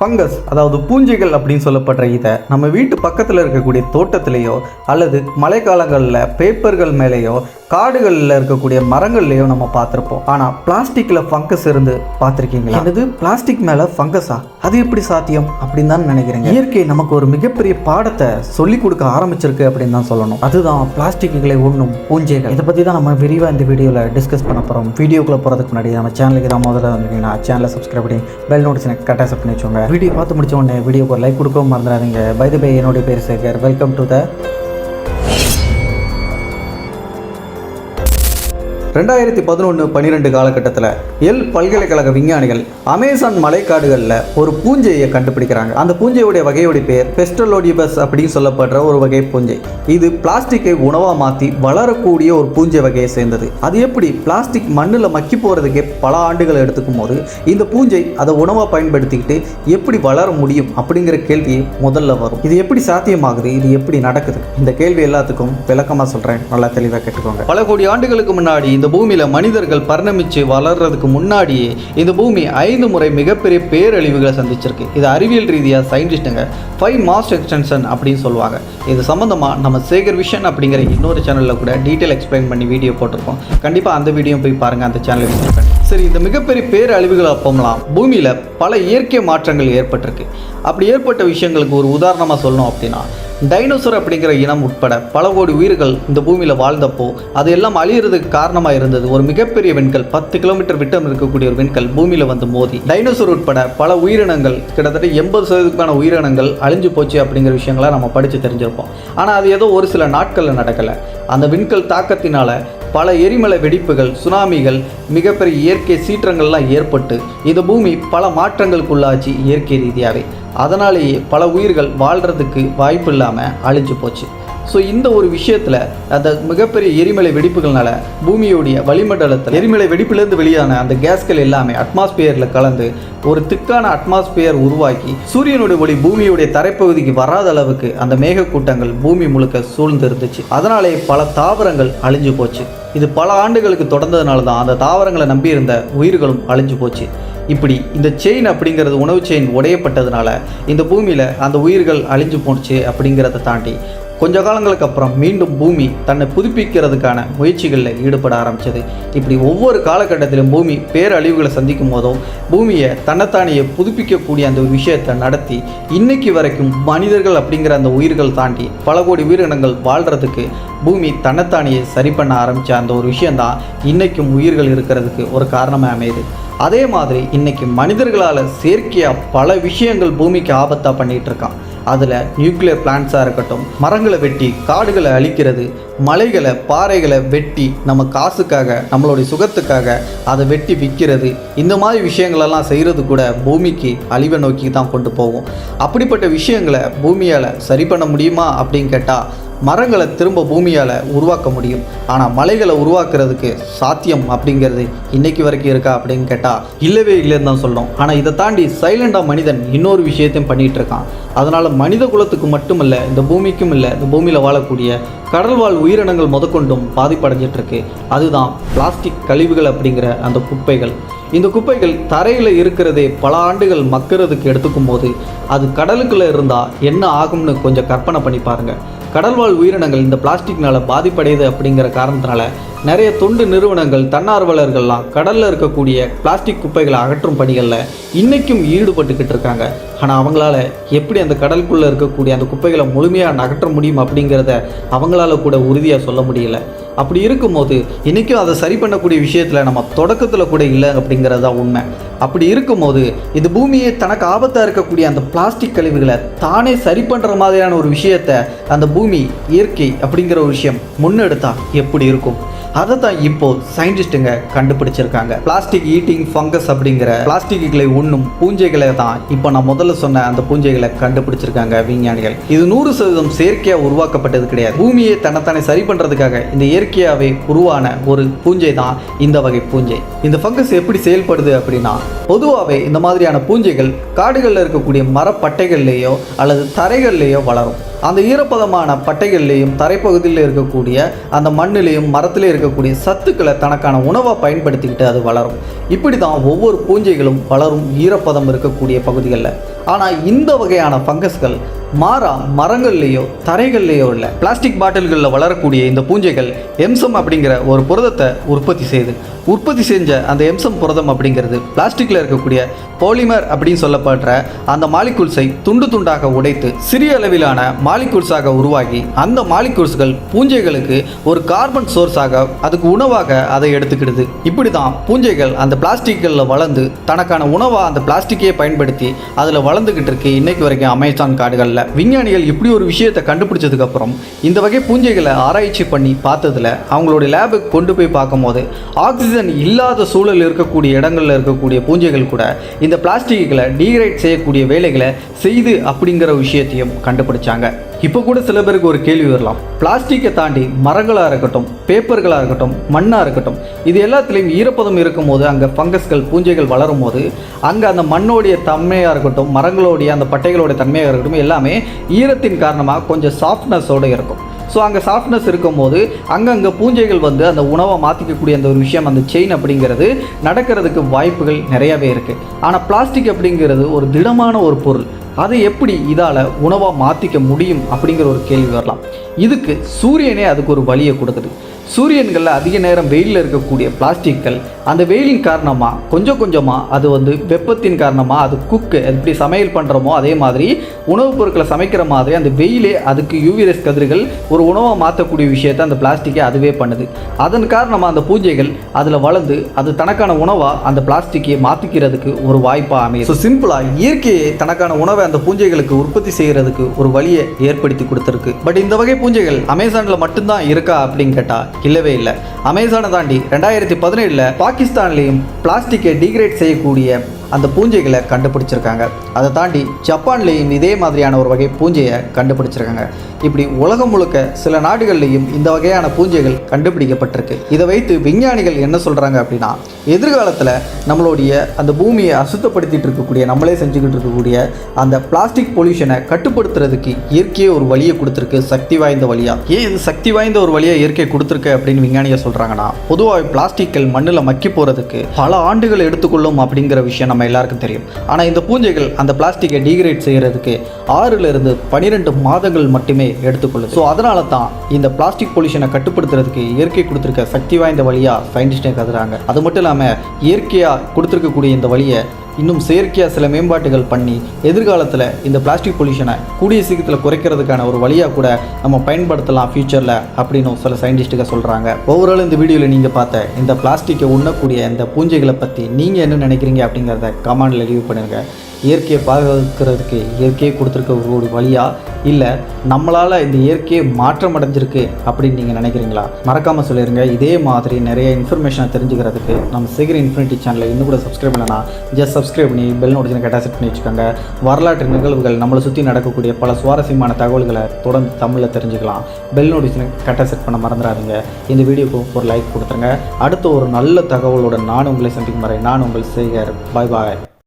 Fungus அதாவது பூஞ்சைகள் அப்படின்னு சொல்லப்படுற இதை நம்ம வீட்டு பக்கத்தில் இருக்கக்கூடிய தோட்டத்திலேயோ அல்லது மழைக்காலங்களில் பேப்பர்கள் மேலேயோ காடுகளில் இருக்கக்கூடிய மரங்கள்லேயோ நம்ம பார்த்துருப்போம். ஆனால் பிளாஸ்டிக்கில் ஃபங்கஸ் இருந்து பார்த்துருக்கீங்களா? இது பிளாஸ்டிக் மேலே ஃபங்கஸா அது எப்படி சாத்தியம்? அப்படின்னு தான் நினைக்கிறீங்க. இயற்கை நமக்கு ஒரு மிகப்பெரிய பாடத்தை சொல்லி கொடுக்க ஆரம்பிச்சிருக்கு அப்படின்னு தான் சொல்லணும். அதுதான் பிளாஸ்டிக்குகளை உண்ணும் பூஞ்சைகள். இதை பற்றி தான் நம்ம விரிவாக இந்த வீடியோவில் டிஸ்கஸ் பண்ண போகிறோம் வீடியோக்குள்ளே போகிறதுக்கு முன்னாடி நம்ம சேனலுக்கு தான் முதல்ல வந்திருக்கீங்கன்னா சேனலை சப்ஸ்கிரைப் பண்ணி பெல் நோட்டிஃபிகேஷனை கரெக்டாக செட் பண்ணி வச்சோங்க வீடியோ பார்த்து முடிச்ச உடனே வீடியோக்கு ஒரு லைக் கொடுக்கவும் மறந்துடாதீங்க. பை த பை என்னுடைய பேர் சேகர். வெல்கம் டு த ரெண்டாயிரத்தி பதினொன்று பன்னிரெண்டு காலகட்டத்தில் எல் பல்கலைக்கழக விஞ்ஞானிகள் அமேசான் மலைக்காடுகளில் ஒரு பூஞ்சையை கண்டுபிடிக்கிறாங்க. அந்த பூஞ்சையுடைய வகையுடைய பேர் பெஸ்டலோடிபஸ் அப்படின்னு சொல்லப்படுற ஒரு வகை பூஞ்சை. இது பிளாஸ்டிக்கை உணவாக மாற்றி வளரக்கூடிய ஒரு பூஞ்சை வகையை சேர்ந்தது. அது எப்படி? பிளாஸ்டிக் மண்ணில் மக்கி போகிறதுக்கே பல ஆண்டுகள் எடுத்துக்கும் போது இந்த பூஞ்சை அதை உணவாக பயன்படுத்திக்கிட்டு எப்படி வளர முடியும் அப்படிங்கிற கேள்வி முதல்ல வரும். இது எப்படி சாத்தியமாகுது? இது எப்படி நடக்குது? இந்த கேள்வி எல்லாத்துக்கும் விளக்கமாக சொல்கிறேன் நல்லா தெளிவாக கேட்டுக்கோங்க. பல கோடி ஆண்டுகளுக்கு முன்னாடி இந்த பூமியில் மனிதர்கள் பரிணமித்து வளர்றதுக்கு முன்னாடியே இந்த பூமி ஐந்து முறை மிகப்பெரிய பேரழிவுகளை சந்திச்சிருக்கு. இது அறிவியல் ரீதியாக சயின்டிஸ்ட்டுங்க ஃபைவ் மாஸ்ட் எக்ஸ்டென்ஷன் அப்படின்னு சொல்லுவாங்க. இது சம்மந்தமாக நம்ம சேகர் விஷன் அப்படிங்கிற இன்னொரு சேனலில் கூட டீட்டெயில் எக்ஸ்பிளைன் பண்ணி வீடியோ போட்டிருக்கோம். கண்டிப்பாக அந்த வீடியோ போய் பாருங்கள் அந்த சேனலை விசிட் பண்ணி சரி இந்த மிகப்பெரிய பேரழிவுகள் அப்போம்லாம் பூமியில் பல இயற்கை மாற்றங்கள் ஏற்பட்டிருக்கு. அப்படி ஏற்பட்ட விஷயங்களுக்கு ஒரு உதாரணமாக சொல்லணும் அப்படின்னா டைனோசர் அப்படிங்கிற இனம் உட்பட பல கோடி உயிர்கள் இந்த பூமியில் வாழ்ந்தப்போ அது எல்லாம் அழியிறதுக்கு காரணமாக இருந்தது. ஒரு மிகப்பெரிய வெண்கல் பத்து கிலோமீட்டர் விட்டம் இருக்கக்கூடிய ஒரு வெண்கல் பூமியில் வந்து மோதி. டைனோசர் உட்பட பல உயிரினங்கள் கிட்டத்தட்ட எண்பது சதவீதமான உயிரினங்கள் அழிஞ்சு போச்சு அப்படிங்கிற விஷயங்களை நம்ம படித்து தெரிஞ்சிருப்போம். ஆனால் அது ஏதோ ஒரு சில நாட்களில் நடக்கலை. அந்த விண்கல் தாக்கத்தினால பல எரிமலை வெடிப்புகள் சுனாமிகள் மிகப்பெரிய இயற்கை சீற்றங்கள்லாம் ஏற்பட்டு இந்த பூமி பல மாற்றங்களுக்குள்ளாச்சு இயற்கை ரீதியாகவே அதனாலேயே பல உயிர்கள் வாழ்கிறதுக்கு வாய்ப்பு இல்லாமல் அழிஞ்சு போச்சு. ஸோ இந்த ஒரு விஷயத்தில் அந்த மிகப்பெரிய எரிமலை வெடிப்புகள்னால பூமியுடைய வளிமண்டலத்தில் எரிமலை வெடிப்பிலிருந்து வெளியான அந்த கேஸ்கள் எல்லாமே அட்மாஸ்பியரில் கலந்து ஒரு திக்கான அட்மாஸ்பியர் உருவாக்கி சூரியனுடைய ஒளி பூமியுடைய தரைப்பகுதிக்கு வராத அளவுக்கு அந்த மேகக்கூட்டங்கள் பூமி முழுக்க சூழ்ந்து இருந்துச்சு அதனாலே பல தாவரங்கள் அழிஞ்சு போச்சு. இது பல ஆண்டுகளுக்கு தொடர்ந்ததுனால தான் அந்த தாவரங்களை நம்பியிருந்த உயிர்களும் அழிஞ்சு போச்சு. இப்படி இந்த செயின் அப்படிங்கிறது உணவு செயின் உடையப்பட்டதுனால இந்த பூமியில் அந்த உயிர்கள் அழிஞ்சு போணுச்சு அப்படிங்கிறத தாண்டி கொஞ்ச காலங்களுக்கு அப்புறம் மீண்டும் பூமி தன்னை புதுப்பிக்கிறதுக்கான முயற்சிகளில் ஈடுபட ஆரம்பிச்சது. இப்படி ஒவ்வொரு காலகட்டத்திலும் பூமி பேரழிவுகளை சந்திக்கும் போதும் பூமியை தன்னைத்தானியை புதுப்பிக்கக்கூடிய அந்த ஒரு விஷயத்தை நடத்தி இன்னைக்கு வரைக்கும் மனிதர்கள் அப்படிங்கிற அந்த உயிர்கள் தாண்டி பல கோடி உயிரினங்கள் வாழ்கிறதுக்கு பூமி தன்னைத்தானியை சரி பண்ண ஆரம்பித்த அந்த ஒரு விஷயந்தான் இன்றைக்கும் உயிர்கள் இருக்கிறதுக்கு ஒரு காரணமாக அமையுது. அதே மாதிரி இன்றைக்கி மனிதர்களால் செயற்கையாக பல விஷயங்கள் பூமிக்கு ஆபத்தாக பண்ணிகிட்டு இருக்கான். அதில் நியூக்ளியர் பிளான்ட்ஸாக இருக்கட்டும் மரங்களை வெட்டி காடுகளை அழிக்கிறது மலைகளை பாறைகளை வெட்டி நம்ம காசுக்காக நம்மளுடைய சுகத்துக்காக அதை வெட்டி விற்கிறது. இந்த மாதிரி விஷயங்களெல்லாம் செய்கிறது கூட பூமிக்கு அழிவை நோக்கி தான் கொண்டு போகும். அப்படிப்பட்ட விஷயங்களை பூமியால் சரி பண்ண முடியுமா அப்படின்னு கேட்டால் மரங்களை திரும்ப பூமியால் உருவாக்க முடியும். ஆனால் மலைகளை உருவாக்குறதுக்கு சாத்தியம் அப்படிங்கிறது இன்னைக்கு வரைக்கும் இருக்கா அப்படின்னு கேட்டால் இல்லவே இல்லைன்னு தான் சொல்லணும். ஆனால் இதை தாண்டி சைலண்டாக மனிதன் இன்னொரு விஷயத்தையும் பண்ணிகிட்டு இருக்கான். அதனால் மனித குலத்துக்கு மட்டுமல்ல இந்த பூமிக்கும் இல்லை இந்த பூமியில் வாழக்கூடிய கடல்வாழ் உயிரினங்கள் முதற்கொண்டும் பாதிப்படைஞ்சிட்ருக்கு அதுதான் பிளாஸ்டிக் கழிவுகள் அப்படிங்கிற அந்த குப்பைகள். இந்த குப்பைகள் தரையில் இருக்கிறதே பல ஆண்டுகள் மக்கிறதுக்கு எடுத்துக்கும் போது அது கடலுக்குள்ளே இருந்தால் என்ன ஆகும்னு கொஞ்சம் கற்பனை பண்ணி பாருங்கள் கடல்வாழ் உயிரினங்கள் இந்த பிளாஸ்டிக்னால் பாதிப்படையுது அப்படிங்கிற காரணத்தினால நிறைய தொண்டு நிறுவனங்கள் தன்னார்வலர்கள்லாம் கடலில் இருக்கக்கூடிய பிளாஸ்டிக் குப்பைகளை அகற்றும் பணிகளில் இன்றைக்கும் ஈடுபட்டுக்கிட்டு இருக்காங்க. ஆனால் அவங்களால எப்படி அந்த கடலுக்குள்ளே இருக்கக்கூடிய அந்த குப்பைகளை முழுமையாக அகற்ற முடியும் அப்படிங்கிறத அவங்களால கூட உறுதியாக சொல்ல முடியல. அப்படி இருக்கும்போது இன்றைக்கும் அதை சரி பண்ணக்கூடிய விஷயத்தில் நம்ம தொடக்கத்தில் கூட இல்லை அப்படிங்கிறது தான் உண்மை. அப்படி இருக்கும்போது இது பூமியை தனக்கு ஆபத்தாக இருக்கக்கூடிய அந்த பிளாஸ்டிக் கழிவுகளை தானே சரி பண்ணுற மாதிரியான ஒரு விஷயத்தை அந்த பூமி இயற்கை அப்படிங்கிற ஒரு விஷயம் முன்னெடுத்தா எப்படி இருக்கும்? அதை தான் இப்போ சயின்டிஸ்ட்டுங்க கண்டுபிடிச்சிருக்காங்க. பிளாஸ்டிக் ஈட்டிங் ஃபங்கஸ் அப்படிங்கிற பிளாஸ்டிக்குகளை உண்ணும் பூஞ்சைகளை தான் இப்போ நான் முதல்ல சொன்ன அந்த பூஞ்சைகளை கண்டுபிடிச்சிருக்காங்க விஞ்ஞானிகள். இது நூறு சதவீதம் செயற்கையாக உருவாக்கப்பட்டது கிடையாது. பூமியை தன்னைத்தானே சரி பண்ணுறதுக்காக இந்த இயற்கையாகவே உருவான ஒரு பூஞ்சை தான் இந்த வகை பூஞ்சை. இந்த ஃபங்கஸ் எப்படி செயல்படுது அப்படின்னா பொதுவாகவே இந்த மாதிரியான பூஞ்சைகள் காடுகளில் இருக்கக்கூடிய மரப்பட்டைகள்லேயோ அல்லது தரைகள்லேயோ வளரும். அந்த ஈரப்பதமான பட்டைகள்லேயும் தரைப்பகுதியில் இருக்கக்கூடிய அந்த மண்ணிலையும் மரத்திலையும் இருக்கக்கூடிய சத்துக்களை தனக்கான உணவை பயன்படுத்திக்கிட்டு அது வளரும். இப்படி தான் ஒவ்வொரு பூஞ்சைகளும் வளரும் ஈரப்பதம் இருக்கக்கூடிய பகுதிகளில். ஆனால் இந்த வகையான ஃபங்கஸ்கள் மாறா மரங்கள்லேயோ தரைகள்லேயோ இல்லை பிளாஸ்டிக் பாட்டில்களில் வளரக்கூடிய இந்த பூஞ்சைகள் எம்சம் அப்படிங்கிற ஒரு புரதத்தை உற்பத்தி செய்யுது. உற்பத்தி செஞ்ச அந்த எம்சம் புரதம் அப்படிங்கிறது பிளாஸ்டிக்கில் இருக்கக்கூடிய பாலிமர் அப்படின்னு சொல்லப்படுற அந்த மாலிகூல்ஸை துண்டு துண்டாக உடைத்து சிறிய அளவிலான மாலிகூல்ஸாக உருவாகி அந்த மாலிகூல்ஸ்கள் பூஞ்சைகளுக்கு ஒரு கார்பன் சோர்ஸாக அதுக்கு உணவாக அதை எடுத்துக்கிடுது. இப்படி தான் பூஞ்சைகள் அந்த பிளாஸ்டிக்களில் வளர்ந்து தனக்கான உணவாக அந்த பிளாஸ்டிக்கையே பயன்படுத்தி அதில் வளர்ந்துக்கிட்டு இருக்கு. இன்னைக்கு வரைக்கும் அமேசான் காடுகளில் விஞ்ஞானிகள் இப்படி ஒரு விஷயத்தை கண்டுபிடிச்சதுக்கப்புறம் இந்த வகை பூஞ்சைகளை ஆராய்ச்சி பண்ணி பார்த்ததுல அவங்களுடைய லேபுக்கு கொண்டு போய் பார்க்கும்போது ஆக்சிஜன் இல்லாத சூழல் இருக்கக்கூடிய இடங்களில் இருக்கக்கூடிய பூஞ்சைகள் கூட இந்த பிளாஸ்டிக்குகளை டீக்ரேட் செய்யக்கூடிய வேலைகளை செய்து அப்படிங்கிற விஷயத்தையும் கண்டுபிடிச்சாங்க. இப்போ கூட சில பேருக்கு ஒரு கேள்வி வரலாம். பிளாஸ்டிக்கை தாண்டி மரங்களாக இருக்கட்டும் பேப்பர்களாக இருக்கட்டும் மண்ணாக இருக்கட்டும் இது எல்லாத்துலேயும் ஈரப்பதம் இருக்கும்போது அங்கே ஃபங்கஸ்கள் பூஞ்சைகள் வளரும் போது அங்கே அந்த மண்ணோடைய தன்மையாக இருக்கட்டும் மரங்களோடைய அந்த பட்டைகளோட தன்மையாக இருக்கட்டும் எல்லாமே ஈரத்தின் காரணமாக கொஞ்சம் சாஃப்ட்னஸோடு இருக்கும். ஸோ அங்கே சாஃப்ட்னஸ் இருக்கும்போது அங்கங்கே பூஞ்சைகள் வந்து அந்த உணவை மாற்றிக்கக்கூடிய அந்த ஒரு விஷயம் அந்த செயின் அப்படிங்கிறது நடக்கிறதுக்கு வாய்ப்புகள் நிறையாவே இருக்குது ஆனால் பிளாஸ்டிக் அப்படிங்கிறது ஒரு திடமான ஒரு பொருள். அதை எப்படி இதால் உணவாக மாற்றிக்க முடியும் அப்படிங்கிற ஒரு கேள்வி வரலாம். இதுக்கு சூரியனே அதுக்கு ஒரு வழியை கொடுக்குது. சூரியன்களில் அதிக நேரம் வெயிலில் இருக்கக்கூடிய பிளாஸ்டிக்கள் அந்த வெயிலின் காரணமாக கொஞ்சம் கொஞ்சமாக அது வந்து வெப்பத்தின் காரணமாக அது குக்கு எப்படி சமையல் பண்ணுறோமோ அதே மாதிரி உணவுப் பொருட்களை சமைக்கிற மாதிரி அந்த வெயிலே அதுக்கு யூவிரஸ் கதிர்கள் ஒரு உணவை மாற்றக்கூடிய விஷயத்தை அந்த பிளாஸ்டிக்கை அதுவே பண்ணுது. அதன் காரணமாக அந்த பூஜைகள் அதில் வளர்ந்து அது தனக்கான உணவாக அந்த பிளாஸ்டிக்கை மாற்றிக்கிறதுக்கு ஒரு வாய்ப்பாக அமையும் ஸோ சிம்பிளாக இயற்கையை தனக்கான உணவை அந்த பூஞ்சைகளுக்கு உற்பத்தி செய்கிறதுக்கு ஒரு வழியை ஏற்படுத்தி கொடுத்துருக்கு. பட் இந்த வகை பூஞ்சைகள் அமேசானில் மட்டும்தான் இருக்கா அப்படின்னு கேட்டால் இல்லவே இல்லை. அமேசானை தாண்டி ரெண்டாயிரத்தி பதினேழில் பாகிஸ்தான்லேயும் பிளாஸ்டிக்கை டிகிரேட் செய்யக்கூடிய அந்த பூஞ்சைகளை கண்டுபிடிச்சிருக்காங்க. அதை தாண்டி ஜப்பான்லேயும் இதே மாதிரியான ஒரு வகை பூஞ்சையை கண்டுபிடிச்சிருக்காங்க. இப்படி உலகம் முழுக்க சில நாடுகள்லையும் இந்த வகையான பூஞ்சைகள் கண்டுபிடிக்கப்பட்டிருக்கு. இதை வைத்து விஞ்ஞானிகள் என்ன சொல்கிறாங்க அப்படின்னா எதிர்காலத்தில் நம்மளுடைய அந்த பூமியை அசுத்தப்படுத்திட்டு இருக்கக்கூடிய நம்மளே செஞ்சுக்கிட்டு இருக்கக்கூடிய அந்த பிளாஸ்டிக் பொல்யூஷனை கட்டுப்படுத்துறதுக்கு இயற்கையே ஒரு வழியை கொடுத்துருக்கு சக்தி வாய்ந்த வழியா. ஏன் இது சக்தி வாய்ந்த ஒரு வழியை இயற்கை கொடுத்துருக்கு அப்படின்னு விஞ்ஞானிகள் சொல்கிறாங்கன்னா பொதுவாக பிளாஸ்டிக்கள் மண்ணில் மக்கி போகிறதுக்கு பல ஆண்டுகள் எடுத்துக்கொள்ளும் அப்படிங்கிற விஷயம் நம்ம எல்லாருக்கும் தெரியும். ஆனால் இந்த பூஞ்சைகள் அந்த பிளாஸ்டிக்கை டீக்ரேட் செய்கிறதுக்கு ஆறுலேருந்து பன்னிரெண்டு மாதங்கள் மட்டுமே எடுத்துக்கொள்ளுது. ஸோ அதனால தான் இந்த பிளாஸ்டிக் பொல்யூஷனை கட்டுப்படுத்துறதுக்கு இயற்கை கொடுத்துருக்க சக்தி வாய்ந்த வழியாக சயின்டிஸ்டே கருதுறாங்க. அது மட்டும் இல்லாமல் இயற்கையாக கொடுத்துருக்கக்கூடிய இந்த வழியை இன்னும் செயற்கையாக சில மேம்பாட்டுகள் பண்ணி எதிர்காலத்தில் இந்த பிளாஸ்டிக் பொல்யூஷனை கூடிய சீக்கிரத்தில் குறைக்கிறதுக்கான ஒரு வழியாக கூட நம்ம பயன்படுத்தலாம் ஃபியூச்சரில் அப்படின்னு சில சயின்டிஸ்ட்டுக சொல்கிறாங்க ஓவரால் இந்த வீடியோவில் நீங்கள் பார்த்த இந்த பிளாஸ்டிக்கை உண்ணக்கூடிய இந்த பூஞ்சைகளை பற்றி நீங்கள் என்ன நினைக்கிறீங்க அப்படிங்கிறத கமெண்டில் லீவ் பண்ணுங்கள் இயற்கையை பாதுகாக்கிறதுக்கு இயற்கையை கொடுத்துருக்க ஒரு வழியாக இல்லை நம்மளால் இந்த இயற்கையை மாற்றம் அடைஞ்சிருக்கு அப்படின்னு நீங்கள் நினைக்கிறீங்களா? மறக்காமல் சொல்லிடுங்க இதே மாதிரி நிறைய இன்ஃபர்மேஷனை தெரிஞ்சுக்கிறதுக்கு நம்ம சீக்கிரம் இன்ஃபினிட்டி சேனலை இன்னும் கூட சப்ஸ்கிரைப் பண்ணனா ஜஸ்ட் சப்ஸ்கிரைப் பண்ணி பெல் நோட்டிஃபிகேஷன் கட்டாக செட் பண்ணி வச்சுக்கோங்க. வரலாற்று நிகழ்வுகள் நம்மளை சுற்றி நடக்கக்கூடிய பல சுவாரஸ்யமான தகவல்களை தொடர்ந்து தமிழில் தெரிஞ்சுக்கலாம். பெல் நோட்டிஃபிகேஷன் கட்டாக செட் பண்ண மறந்துடாதீங்க இந்த வீடியோக்கு ஒரு லைக் கொடுத்துருங்க. அடுத்த ஒரு நல்ல தகவலோட நான் உங்களை சந்திக்கும் வரை நான் உங்கள் சேகர். பாய் பாய்